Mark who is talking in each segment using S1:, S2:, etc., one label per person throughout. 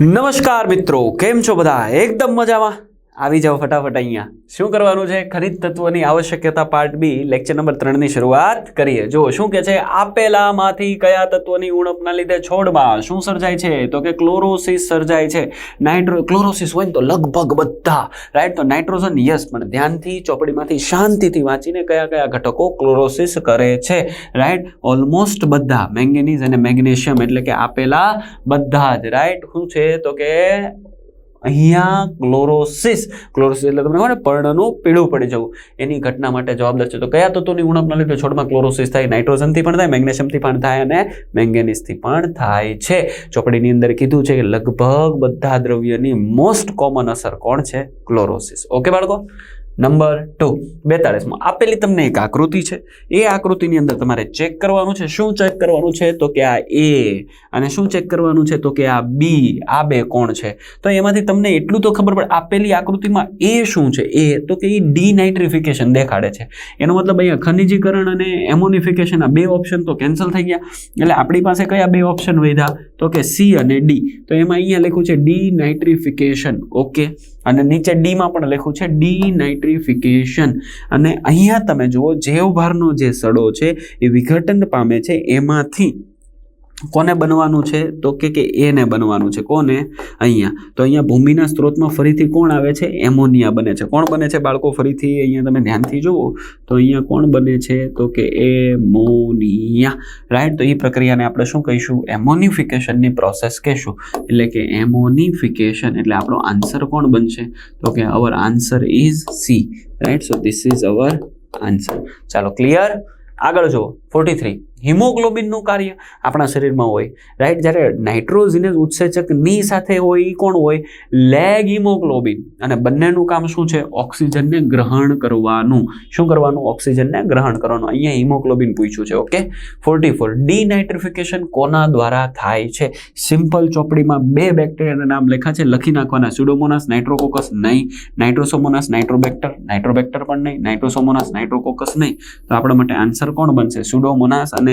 S1: નમસ્કાર મિત્રો કેમ છો બધા? એકદમ મજામાં. આવી જાઓ ફટાફટ અહીંયા. શું કરવાનું છે? ખનિજ તત્વોની આવશ્યકતા પાર્ટ બી લેક્ચર નંબર ત્રણની શરૂઆત કરીએ. જો શું કે છે? આપેલામાંથી કયા તત્વોની ઉણપના લીધે છોડમાં શું સર્જાય છે? તો કે ક્લોરોસિસ સર્જાય છે. નાઇટ્રો, ક્લોરોસિસ હોય તો લગભગ બધા રાઈટ તો નાઇટ્રોજન, યસ પણ ધ્યાનથી ચોપડીમાંથી શાંતિથી વાંચીને કયા કયા ઘટકો ક્લોરોસિસ કરે છે રાઈટ ઓલમોસ્ટ બધા મેંગેનીઝ અને મેગ્નેશિયમ એટલે કે આપેલા બધા જ રાઈટ શું છે? તો કે અહીંયા ક્લોરોસિસ ક્લોરોસિસ એટલે તમને ખબર પર્ણનું પીળું પડી જવું. એની ઘટના માટે જવાબદાર છે. તો કયા તત્વોની ઉણપના લીધે છોડમાં ક્લોરોસિસ થાય? નાઇટ્રોજનથી પણ થાય મેગ્નેશિયમથી પણ થાય અને મેંગેનીઝથી પણ થાય છે. ચોપડીની અંદર કીધું છે કે લગભગ બધા દ્રવ્યની મોસ્ટ કોમન અસર કોણ છે? ક્લોરોસિસ ઓકે બાળકો? નંબર ટુ બેતાળીસમાં. આપેલી તમને એક આકૃતિ છે. એ આકૃતિની અંદર તમારે ચેક કરવાનું છે. શું ચેક કરવાનું છે? તો કે આ એ અને શું ચેક કરવાનું છે? તો કે આ બી આ બે કોણ છે? તો એમાંથી તમને એટલું તો ખબર પડે આપેલી આકૃતિમાં એ શું છે? એ તો કે એ ડીનાઇટ્રિફિકેશન દેખાડે છે. એનો મતલબ અહીંયા ખનિજીકરણ અને એમોનિફિકેશન આ બે ઓપ્શન તો કેન્સલ થઈ ગયા. એટલે આપણી પાસે કયા બે ઓપ્શન વધ્યા? તો કે સી અને ડી. તો એમાં અહીંયા લખ્યું છે ડી નાઇટ્રિફિકેશન ઓકે? અને નીચે ડીમાં પણ લખ્યું છે ડી નાઇટ્રિફિકેશન અને અહીંયા તમે જુઓ, જેવભારનો જે સડો છે એ વિઘટન પામે છે એમાંથી. કોને બનવાનું છે? તો કે કે એને બનવાનું છે. કોને? અહીંયા. તો અહીંયા ભૂમિના સ્ત્રોતમાં ફરીથી કોણ આવે છે? એમોનિયા બને છે. કોણ બને છે બાળકો? ફરીથી અહીંયા તમે ધ્યાનથી જુઓ. તો અહીંયા કોણ બને છે? તો કે એમોનિયા. રાઈટ? તો એ પ્રક્રિયાને આપણે શું કહીશું? એમોનિફિકેશનની પ્રોસેસ કહેશું. એટલે કે એમોનિફિકેશન એટલે આપણો આન્સર કોણ બનશે? તો કે our answer is C. Right? So this is our answer. ચાલો, ક્લિયર? આગળ જુઓ. Forty three. હિમોગ્લોબિનનું કાર્ય આપણા શરીરમાં હોય રાઈટ જ્યારે નાઇટ્રોજિનેસ ઉત્સેચકની સાથે હોય એ કોણ હોય? Leghaemoglobin. અને બંનેનું કામ શું છે? ઓક્સિજનને ગ્રહણ કરવાનું. શું કરવાનું? ઓક્સિજનને ગ્રહણ કરવાનું. અહીંયા હિમોગ્લોબિન પૂછ્યું છે ઓકે ફોર્ટી ફોર ડીનાઇટ્રિફિકેશન કોના દ્વારા થાય છે? સિમ્પલ ચોપડીમાં બે બેક્ટેરિયાના નામ લખ્યા છે. લખી નાખવાના. સ્યુડોમોનાસ નાઇટ્રોકોકસ નહીં. નાઇટ્રોસોમોનાસ નાઇટ્રોબેક્ટર નાઇટ્રોબેક્ટર પણ નહીં. નાઇટ્રોસોમોનાસ નાઇટ્રોકોકસ નહીં. તો આપણા માટે આન્સર કોણ બનશે? સ્યુડોમોનાસ અને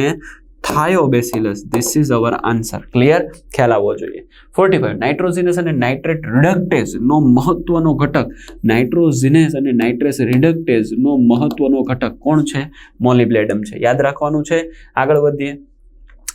S1: thiobacillus this is our answer clear ખ્યાલ આવવો જોઈએ. ફોર્ટી ફાઈવ નાઇટ્રોજિનસ અને નાઇટ્રેટ રિડક્ટેઝ નો મહત્વનો ઘટક. નાઇટ્રોજિનેસ અને નાઇટ્રેસ રિડક્ટેઝ નો મહત્વનો ઘટક કોણ છે? મોલિબ્લેડમ છે. યાદ રાખવાનું છે. આગળ વધીએ.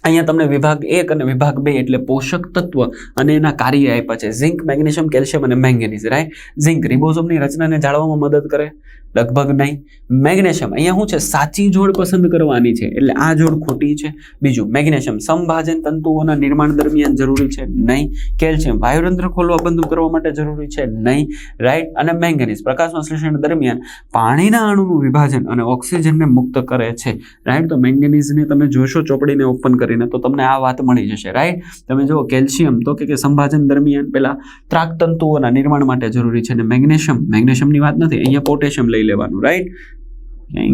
S1: અહીંયા તમને વિભાગ એક અને વિભાગ બે એટલે પોષક તત્વ અને એના કાર્ય આપ્યા છે. ઝિંક મેગ્નેશિયમ કેલ્શિયમ અને મેંગેનીઝ રાઈટ ઝિંક રિબોઝોમની રચનાને જાળવવામાં મદદ કરે. લગભગ નહીં. મેગ્નેશિયમ, અહીંયા શું છે? સાચી જોડ પસંદ કરવાની છે. એટલે આ જોડ ખોટી છે. બીજું, મેગ્નેશિયમ, સંભાજન તંતુઓના નિર્માણ દરમિયાન જરૂરી છે નહીં. કેલ્શિયમ, વાયુરંધ્ર ખોલવા બંધ કરવા માટે જરૂરી છે નહીં. રાઈટ? અને મેંગેનીઝ પ્રકાશ સંશ્લેષણ દરમિયાન પાણીના અણુનું વિભાજન અને ઓક્સિજનને મુક્ત કરે છે. રાઈટ? તો મેંગેનીઝને તમે જોશો, ચોપડીને ઓપન કરીને, તો તમને આ વાત મળી જશે. રાઈટ? તમે જુઓ, કેલ્શિયમ તો કે સંભાજન દરમિયાન પેલા ત્રાક તંતુઓના નિર્માણ માટે જરૂરી છે અને મેગ્નેશિયમ? મેગ્નેશિયમની વાત નથી. અહીંયા પોટેશિયમ લઈ લેવાનું રાઈટ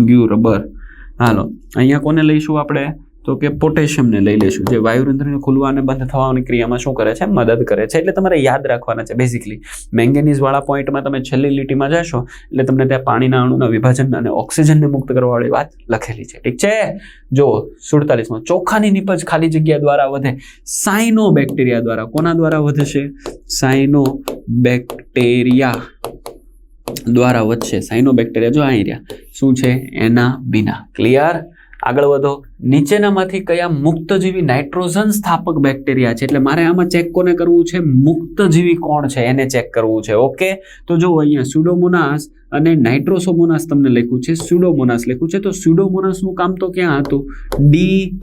S1: ગયું રબર હાલો, અહીંયા કોને લઈશું આપણે? તો કે પોટેશિયમને લઈ લઈશું. જે વાયુરંધ્રને ખુલવા અને બંધ થવાની ક્રિયામાં શું કરે છે? મદદ કરે છે. એટલે તમારે યાદ રાખવાના છે બેઝિકલી મેંગેનીઝવાળા પોઈન્ટમાં તમે છેલ્લી લીટીમાં જશો, એટલે તમને ત્યાં પાણીના અણુના વિભાજન અને ઓક્સિજનને મુક્ત કરવાવાળી વાત લખેલી છે. ઠીક છે? જો, સુડતાલીસમાં. ચોખાની નિપજ ખાલી જગ્યા દ્વારા વધે. સાઇનો બેક્ટેરિયા દ્વારા. કોના દ્વારા વધશે સાઇનો બેક્ટેરિયા દ્વારા વધશે. સાઇનો બેક્ટેરિયા જો અહીં રહ્યા શું છે? એના બિના ક્લિયર આગળ વધો. નીચેનામાંથી કયા મુક્તજીવી નાઇટ્રોજન સ્થાપક બેક્ટેરિયા છે? એટલે મારે આમાં ચેક કોને કરવું છે? મુક્તજીવી કોણ છે? એને ચેક કરવું છે. ઓકે તો જો અહીંયા સ્યુડોમોનાસ અને નાઇટ્રોસોમોનાસ તમને લખ્યું છે. સ્યુડોમોનાસ લખ્યું છે. તો સ્યુડોમોનાસનું કામ તો ક્યાં હતું? ડી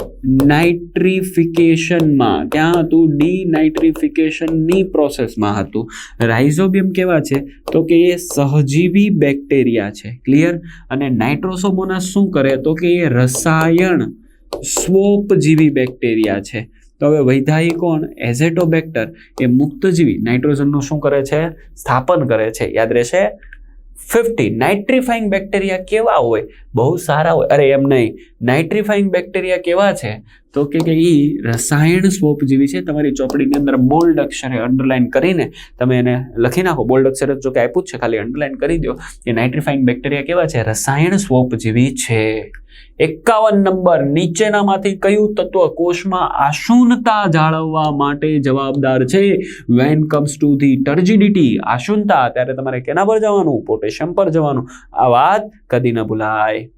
S1: નાઇટ્રિફિકેશનમાં ક્યાં હતું? ડી નાઇટ્રિફિકેશનની પ્રોસેસમાં હતું. રાઇઝોબિયમ કેવા છે? તો કે એ સહજીવી બેક્ટેરિયા છે. ક્લિયર અને નાઇટ્રોસોમોનાસ શું કરે? તો કે એ રસાયણ સ્વોપજીવી બેક્ટેરિયા છે. તો હવે વૈધાયી એઝેટોબેક્ટર. એ મુક્તજીવી, નાઇટ્રોજનનું શું કરે છે? સ્થાપન કરે છે. યાદ રહેશે? ફિફ્ટી નાઇટ્રીફાઈંગ બેક્ટેરિયા કેવા હોય? બહુ સારા હોય. અરે એમ નહીં. નાઇટ્રીફાઈંગ બેક્ટેરિયા કેવા છે? તો કે કે એ રસાયણ સ્વરૂપ જેવી છે. તમારી ચોપડીની અંદર બોલ્ડ અક્ષરે અંડરલાઇન કરીને તમે એને લખી નાખો. બોલ્ડ અક્ષરે જો કે આપ્યું જ છે, ખાલી અંડરલાઇન કરી દો. કે નાઇટ્રિફાઇંગ બેક્ટેરિયા કેવા છે? રસાયણ સ્વરૂપ જેવી છે. એકાવન નંબર, નીચેનામાંથી કયું તત્વ કોષમાં આશુનતા જાળવવા માટે જવાબદાર છે? When comes to the turgidity આશુનતા, ત્યારે તમારે કેના પર જવાનું? પોટેશિયમ પર જવાનું. આ વાત કદી ન ભૂલાય.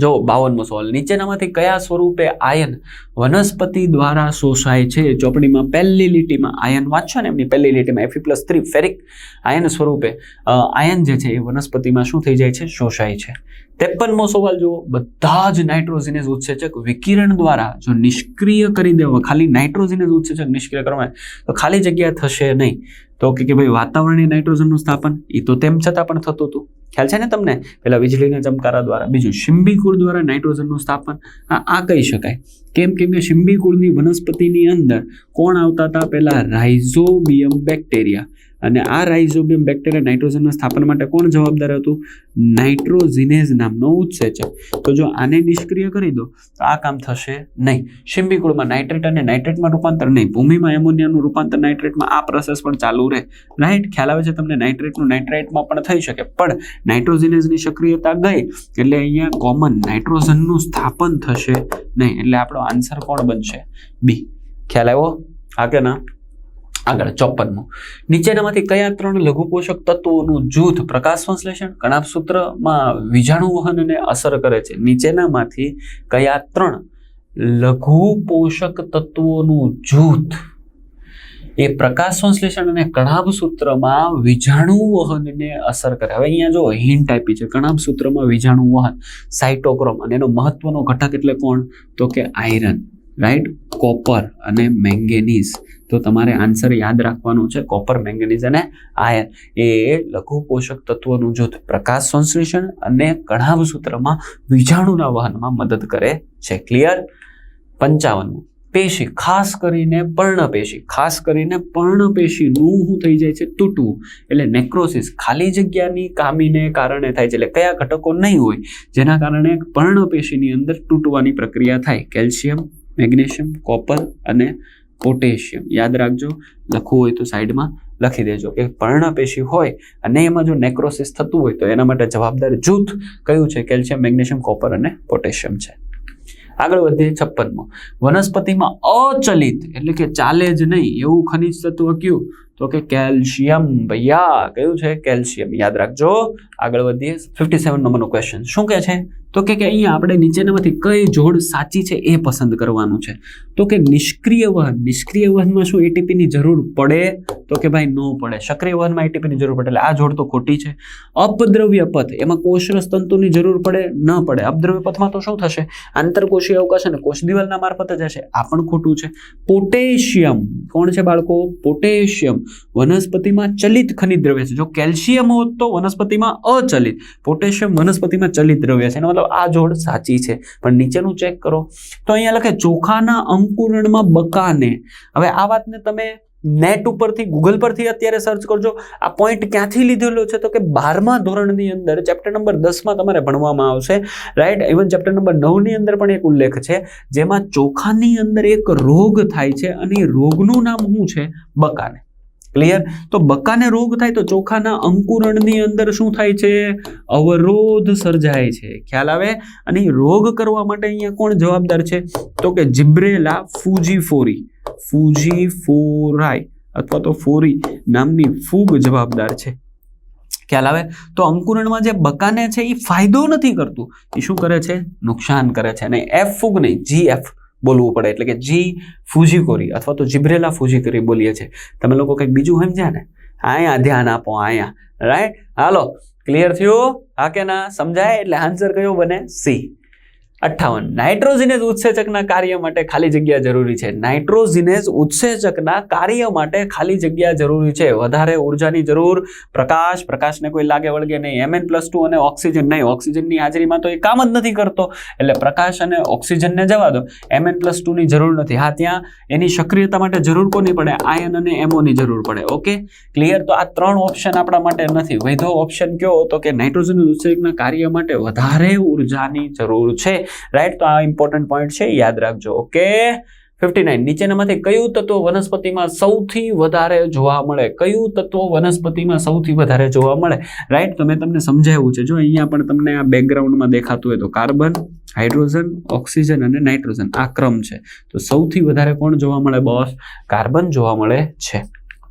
S1: જો બાવનમો સવાલ, નીચેનામાંથી કયા સ્વરૂપે આયન વનસ્પતિ દ્વારા શોષાય છે? ચોપડીમાં પહેલી લીટીમાં આયન વાંચો ને એમની પહેલી લીટીમાં Fe plus three ferric ion સ્વરૂપે આયન જે છે એ વનસ્પતિમાં શું થઈ જાય છે? શોષાય છે. ત્રેપનમો સવાલ જુઓ. બધા જ નાઇટ્રોજિનેઝ ઉત્સેચક વિકિરણ દ્વારા જો નિષ્ક્રિય કરી દેવા, ખાલી નાઇટ્રોજિનેઝ ઉત્સેચક નિષ્ક્રિય કરવામાં તો ખાલી જગ્યા થશે નહીં. તો કે ભાઈ વાતાવરણીય નાઇટ્રોજનનું સ્થાપન એ તો તેમ છતાં પણ થતું હતું. ખ્યાલ છે ને તમને? પેલા વીજળીના ચમકારા દ્વારા, બીજું શિંબીકુળ દ્વારા નાઇટ્રોજનનું સ્થાપન. આ કહી શકાય. કેમ કેમ કે શિંબીકુળની વનસ્પતિની અંદર કોણ આવતા હતા? પેલા રાઇઝોબિયમ બેક્ટેરિયા. અને આ રાઇઝોબિયમ બેક્ટેરિયા નાઇટ્રોજનના સ્થાપન માટે કોણ જવાબદાર હતું? નાઇટ્રોઝિનેઝ નામનો ઉત્સેચક. તો જો આને નિષ્ક્રિય કરી દો, તો આ કામ થશે નહીં. શિંબીકુળમાં નાઇટ્રેટ અને નાઇટ્રેટમાં રૂપાંતર નહીં. ભૂમિમાં એમોનિયાનું રૂપાંતર નાઇટ્રેટમાં આ પ્રોસેસ પણ ચાલુ રહે. રાઈટ ખ્યાલ આવે છે તમને? નાઇટ્રેટનું નાઇટ્રેટમાં પણ થઈ શકે. પણ નાઇટ્રોજિનેઝની સક્રિયતા ગઈ, એટલે અહીંયા કોમન નાઇટ્રોજનનું સ્થાપન થશે નહીં. એટલે આપણો આન્સર કોણ બનશે? બી ખ્યાલ આવ્યો? હા કે ના? આગળ ચોપનમું નીચેનામાંથી કયા ત્રણ લઘુ પોષક તત્વોનું જૂથ પ્રકાશ સંશ્લેષણ, કણાપ સૂત્રમાં વીજાણુ વહનને અસર કરે છે? નીચેનામાંથી કયા ત્રણ લઘુ પોષક તત્વોનું જૂથ એ પ્રકાશ સંશ્લેષણ અને કણાભ સૂત્રમાં વીજાણુ વહનને અસર કરે? હવે અહીંયા જો હિન્ટ આપી છે કણાભ સૂત્રમાં વિજાણુ વહન સાઇટોક્રોમ અને એનો મહત્વનો ઘટક એટલે કોણ? તો કે આયરન રાઈટ? કોપર અને મેંગેનીઝ. તો તમારે આન્સર યાદ રાખવાનું છે. કોપર, મેંગેનીઝ અને આયર્ન એ લઘુ પોષક તત્વોનું જૂથ પ્રકાશ સંશ્લેષણ અને કણાભ સૂત્રમાં વીજાણુના વહનમાં મદદ કરે છે. ક્લિયર? પંચાવનમું. પેશી, ખાસ કરીને પર્ણપેશી. ખાસ કરીને પર્ણપેશીનું શું થઈ જાય છે? તૂટવું. એટલે નેક્રોસિસ ખાલી જગ્યાની કામીને કારણે થાય છે. એટલે કયા ઘટકો નહીં હોય, જેના કારણે પર્ણપેશીની અંદર તૂટવાની પ્રક્રિયા થાય? કેલ્શિયમ મેગ્નેશિયમ, કોપર અને પોટેશિયમ. યાદ રાખજો, લખવું હોય તો સાઈડમાં લખી દેજો. કે પર્ણપેશી હોય અને એમાં જો નેક્રોસિસ થતું હોય તો એના માટે જવાબદાર જૂથ કયું છે? કેલ્શિયમ, મેગ્નેશિયમ, કોપર અને પોટેશિયમ છે. આગળ વધીએ છપ્પનમાં. વનસ્પતિમાં અચલિત, એટલે કે ચાલે જ નહીં, એવું ખનિજ તત્વ કયું? તો કે કેલ્શિયમ. ભૈયા, કયું છે? કેલ્શિયમ. યાદ રાખજો. આગળ વધીએ. ફિફ્ટી સેવન નંબરનો ક્વેશ્ચન શું કે છે? તો કે અહીંયા આપણે નીચેનામાંથી કઈ જોડ સાચી છે એ પસંદ કરવાનું છે. તો કે નિષ્ક્રિય વહન, નિષ્ક્રિય વહનમાં શું એટીપીની જરૂર પડે? તો કે ભાઈ ન પડે. સક્રિય વહનમાં એટીપીની જરૂર પડે. એટલે આ જોડ તો ખોટી છે. અપદ્રવ્ય પથ, એમાં કોષરસ તંતુની જરૂર પડે? ન પડે. અપદ્રવ્ય પથમાં તો શું થશે? આંતરકોષીય અવકાશ અને કોષ દિવાલના મારફતે જશે આ પણ ખોટું છે. પોટેશિયમ. કોણ છે બાળકો? પોટેશિયમ. વનસ્પતિમાં ચલિત ખનિજ દ્રવ્ય છે. જો કેલ્શિયમ હોત તો વનસ્પતિમાં અચલિત. પોટેશિયમ વનસ્પતિમાં ચલિત દ્રવ્ય છે. એનો મતલબ આ જોડ સાચી છે. પણ નીચેનું ચેક કરો. તો અહીંયા લખે, ચોખાના અંકુરણમાં બકાને. હવે આ વાતને તમે નેટ ઉપરથી ગૂગલ પરથી અત્યારે સર્ચ કરજો. આ પોઈન્ટ ક્યાંથી લીધેલો છે? તો કે બારમા ધોરણની અંદર ચેપ્ટર નંબર દસમાં તમારે ભણવામાં આવશે. રાઈટ ઇવન ચેપ્ટર નંબર નવની અંદર પણ એક ઉલ્લેખ છે, જેમાં ચોખાની અંદર એક રોગ થાય છે અને એ રોગનું નામ શું છે? બકાને. ક્લિયર તો બકાને રોગ થાય તો ચોખાના અંકુરણની અંદર શું થાય છે? અવરોધ સર્જાય છે. ખ્યાલ આવે? અને એ રોગ કરવા માટે અહીંયા કોણ જવાબદાર છે? તો કે જીબ્રેલા ફૂજીફોરી. ફૂજીફોરાઈ અથવા તો ફોરી નામની ફૂગ જવાબદાર છે. ખ્યાલ આવે? તો અંકુરણમાં જે બકાને છે એ ફાયદો નથી કરતું. એ શું કરે છે? નુકસાન કરે છે. અને એફ ફૂગ નહીં જી એફ બોલવું પડે. એટલે કે જી ફૂજીકોરી અથવા તો જીબ્રેલા ફૂજીકોરી બોલીએ છીએ. તમે લોકો કંઈક બીજું સમજ્યા ને? અહીંયા ધ્યાન આપો અહીંયા રાઈટ હાલો ક્લિયર થયું? હા કે ના? સમજાય? એટલે આન્સર કયો બને? સી અઠ્ઠાવન. નાઇટ્રોજિનેઝ ઉત્સેચકના કાર્ય માટે ખાલી જગ્યા જરૂરી છે. નાઇટ્રોજિનેઝ ઉત્સેચકના કાર્ય માટે ખાલી જગ્યા જરૂરી છે. વધારે ઉર્જાની જરૂર, પ્રકાશ, પ્રકાશને કોઈ લાગે વળગે નહીં. એમએન પ્લસ ટુ અને ઓક્સિજન નહીં. ઓક્સિજનની હાજરીમાં તો એ કામ જ નથી કરતો. એટલે પ્રકાશ અને ઓક્સિજનને જવા દો. એમએન પ્લસ ટુની જરૂર નથી. હા, ત્યાં એની સક્રિયતા માટે જરૂર કોની પડે? આયન અને એમોની જરૂર પડે. ઓકે ક્લિયર તો આ ત્રણ ઓપ્શન આપણા માટે નથી. વૈધો ઓપ્શન કયો? તો કે નાઇટ્રોજન ઉત્સેચકના કાર્ય માટે વધારે ઉર્જાની જરૂર છે. રાઈટ તો આ ઇમ્પોર્ટન્ટ પોઈન્ટ છે યાદ રાખજો. ઓકે ફિફ્ટી નાઇન નીચેનામાંથી કયું તત્વ વનસ્પતિમાં સૌથી વધારે જોવા મળે? કયું તત્વ વનસ્પતિમાં સૌથી વધારે જોવા મળે? રાઈટ તો મેં તમને સમજાવ્યું છે. જો અહીંયા પણ તમને આ બેકગ્રાઉન્ડમાં દેખાતું હોય તો કાર્બન, હાઇડ્રોજન, ઓક્સિજન અને નાઇટ્રોજન, આ ક્રમ છે. તો સૌથી વધારે કોણ જોવા મળે બોસ કાર્બન જોવા મળે છે.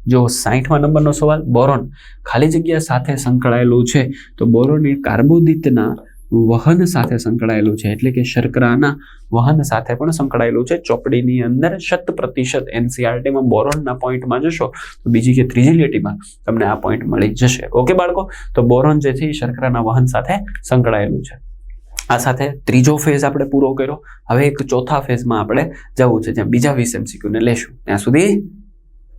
S1: જો સાહીઠમાં નંબરનો સવાલ, બોરોન. ખાલી જગ્યા સાથે સંકળાયેલું છે. તો બોરોન એ કાર્બોદિતના વહન સાથે સંકળાયેલું છે. એટલે કે શર્કરાના વહન સાથે પણ સંકળાયેલું છે. ચોપડીની અંદર શત પ્રતિશત એનસીઆરટીમાં બોરોનના પોઈન્ટમાં જશો, તો બીજી કે ત્રીજી લીટીમાં તમને આ પોઈન્ટ મળી જશે. ઓકે બાળકો? તો બોરોન જે છે એ શર્કરાના વહન સાથે સંકળાયેલું છે. આ સાથે ત્રીજો ફેઝ આપણે પૂરો કર્યો. હવે એક ચોથા ફેઝમાં આપણે જવું છે. જ્યાં બીજા વીસ એમસીક્યુને લેશું. ત્યાં સુધી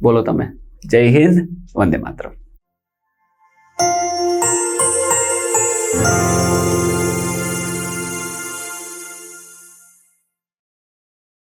S1: બોલો તમે. જય હિન્દ. વંદે માતરમ.